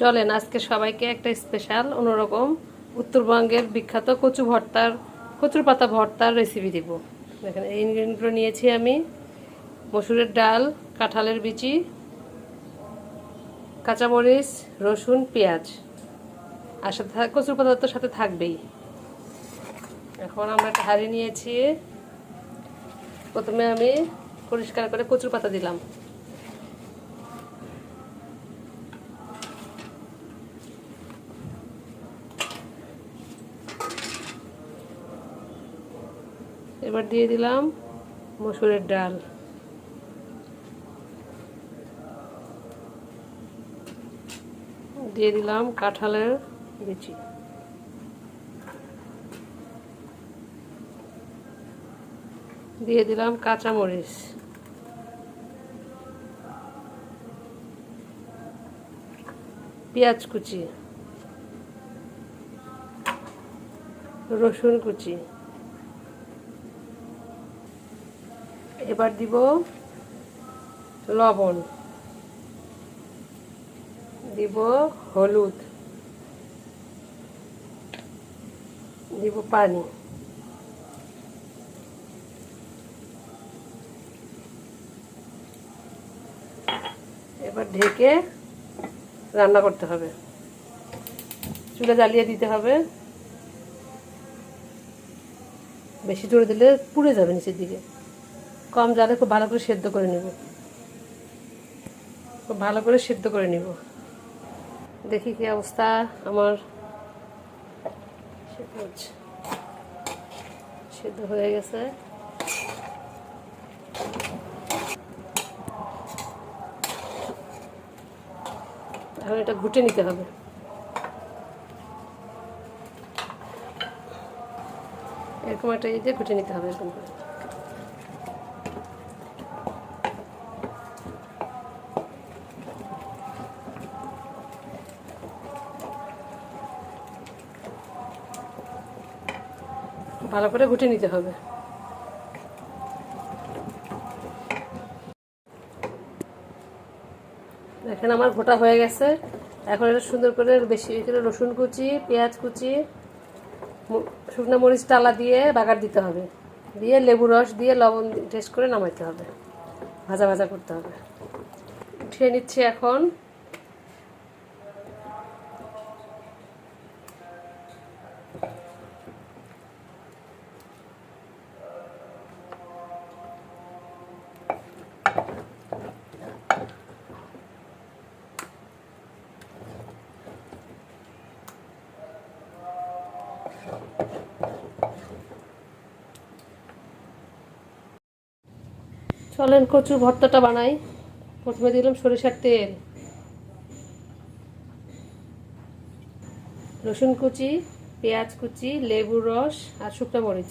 চলেন, আজকে সবাইকে একটা স্পেশাল অন্যরকম উত্তরবঙ্গের বিখ্যাত কচু ভর্তার, কচুর পাতা ভর্তার রেসিপি দিব। দেখেন, এই ইনগ্রিডিয়েন্টগুলো নিয়েছি আমি। মসুরের ডাল, কাঁঠালের বিচি, কাঁচামরিচ, রসুন, পেঁয়াজ। আর সাথে কচুর পাতা তো সাথে থাকবেই। এখন আমরা একটা হাঁড়ি নিয়েছি। প্রথমে আমি পরিষ্কার করে কচুর পাতা দিলাম। এবার দিয়ে দিলাম মসুরের ডাল। দিয়ে দিলাম কাঁঠালের বিচি। দিয়ে দিলাম কাঁচামরিচ। পেঁয়াজ কুচি। রসুন কুচি। এবার দিব লবণ। দিব হলুদ। দিব পানি। এবার ঢেকে রান্না করতে হবে। চুলে জ্বালিয়ে দিতে হবে। বেশি জোরে দিলে পুড়ে যাবে নিচের দিকে। কম জালে খুব ভালো করে সেদ্ধ করে নেব। খুব ভালো করে সেদ্ধ করে নেব। দেখি কি অবস্থা আমার। সেদ্ধ হয়ে গেছে। এখন এটা ঘুটে নিতে হবে। এরকম একটা ইয়ে ঘুটে নিতে হবে এরকম করে। ভালো করে ঘুটে নিতে হবে। দেখেন আমার ঘোটা হয়ে গেছে। এখন এটা সুন্দর করে বেশি করে রসুন কুচি, পেঁয়াজ কুচি শুকনো মরিচ টালা দিয়ে বাগার দিতে হবে। দিয়ে লেবু রস দিয়ে লবণ টেস্ট করে নামাইতে হবে। ভাজা ভাজা করতে হবে। উঠিয়ে নিচ্ছি এখন। চলেন কচু ভর্তাটা বানাই। প্রথমে দিলাম সরিষার তেল। রসুন কুচি, পেঁয়াজ কুচি, লেবুর রস আর শুকনো মরিচ।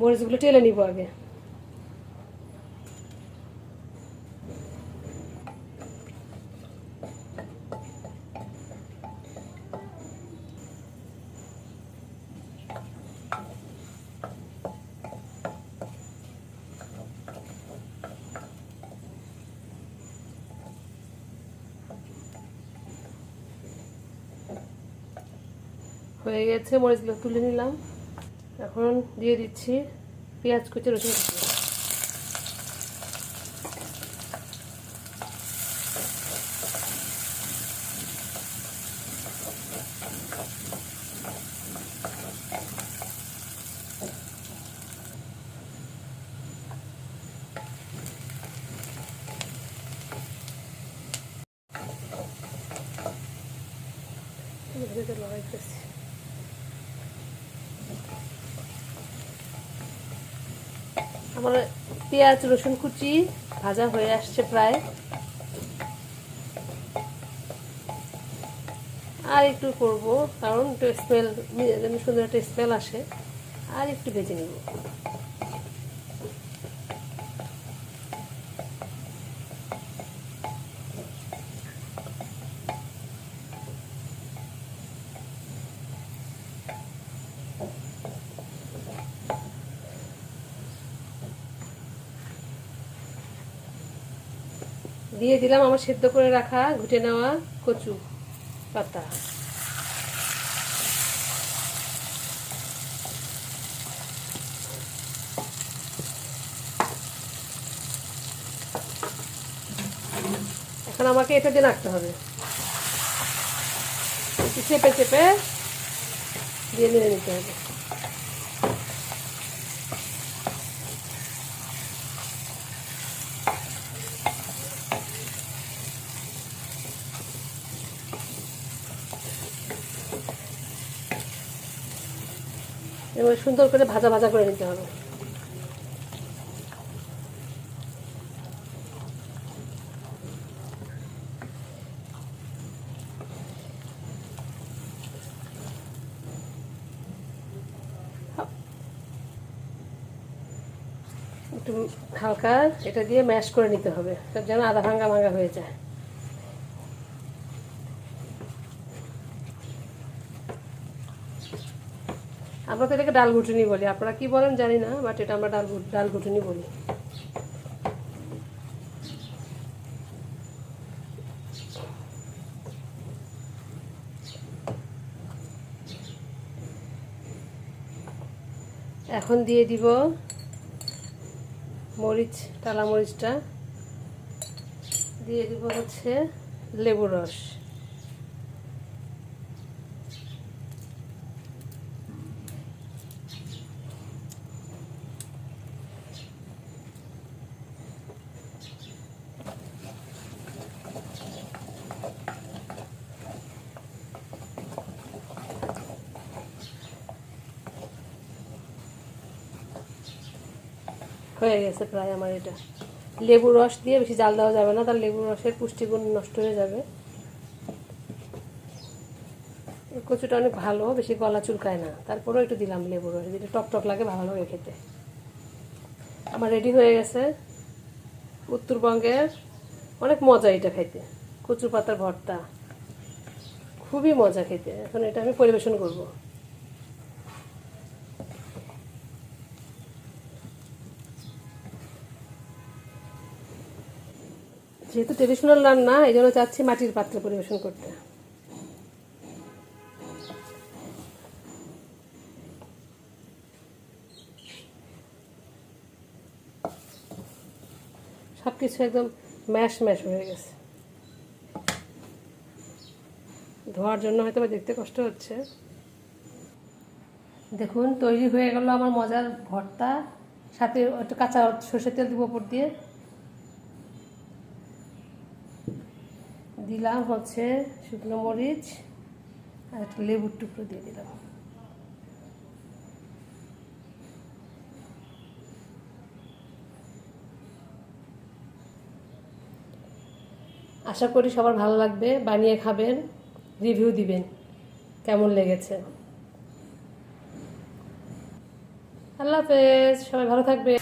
মরিচগুলো টেলে নিব আগে। হয়ে গেছে মরিচগুলো তুলে নিলাম। এখন দিয়ে দিচ্ছি পেঁয়াজ কুচি রসুন কুচি। লাগাইতেছি আমার পেঁয়াজ, রসুন কুচি ভাজা হয়ে আসছে প্রায়। আর একটু করব, কারণ একটু স্মেল যেন সুন্দর একটা স্মেল আসে। আর একটু ভেজে নিব। দিয়ে দিলাম আমার সেদ্ধ করে রাখা, ঘুটে নেওয়া কচু পাতা। এখন আমাকে এটা দিয়ে রাখতে হবে। চেপে চেপে দিয়ে নিয়ে নিতে হবে। এবার সুন্দর করে ভাজা ভাজা করে নিতে হবে। একটু হালকা এটা দিয়ে ম্যাশ করে নিতে হবে, যেন আধা ভাঙ্গা ভাঙ্গা হয়ে যায়। তো এটাকে ডাল ঘুটুনি বলি। আপনারা কি বলেন জানি না বাট এটা আমরা ডাল ডাল ঘুটুনি বলি। এখন দিয়ে দিব মরিচ টালা মরিচটা। দিয়ে দিব হচ্ছে লেবু রস। হয়ে গেছে প্রায় আমার এটা। লেবু রস দিয়ে বেশি জাল দেওয়া যাবে না, তার লেবু রসের পুষ্টিগুণ নষ্ট হয়ে যাবে। কচুটা অনেক ভালো, বেশি গলা চুলকায় না। তারপরেও একটু দিলাম লেবু রস দিলে টক টক লাগে, ভালো লাগে খেতে। আমার রেডি হয়ে গেছে উত্তরবঙ্গের অনেক মজা এটা খাইতে। কচু পাতার ভর্তা, খুবই মজা খেতে। এখন এটা আমি পরিবেশন করব। যেহেতু ট্রেডিশনাল রান্না এই জন্য চাচ্ছি মাটির পাত্রে পরিবেশন করতে। সব কিছু একদম ম্যাশ ম্যাশ হয়ে গেছে। ধোয়ার জন্য হয়তো দেখতে কষ্ট হচ্ছে। দেখুন, তৈরি হয়ে গেল আমার মজার ভর্তা। সাথে একটু কাঁচা সর্ষের তেল দিব উপর দিয়ে। দিলাম হচ্ছে শুকনো মরিচ আর একটা লেবুর টুকরো দিয়ে দিলাম। আশা করি সবার ভালো লাগবে, বানিয়ে খাবেন, রিভিউ দিবেন, কেমন লেগেছে। আল্লাহ হাফেজ, সবাই ভালো থাকবে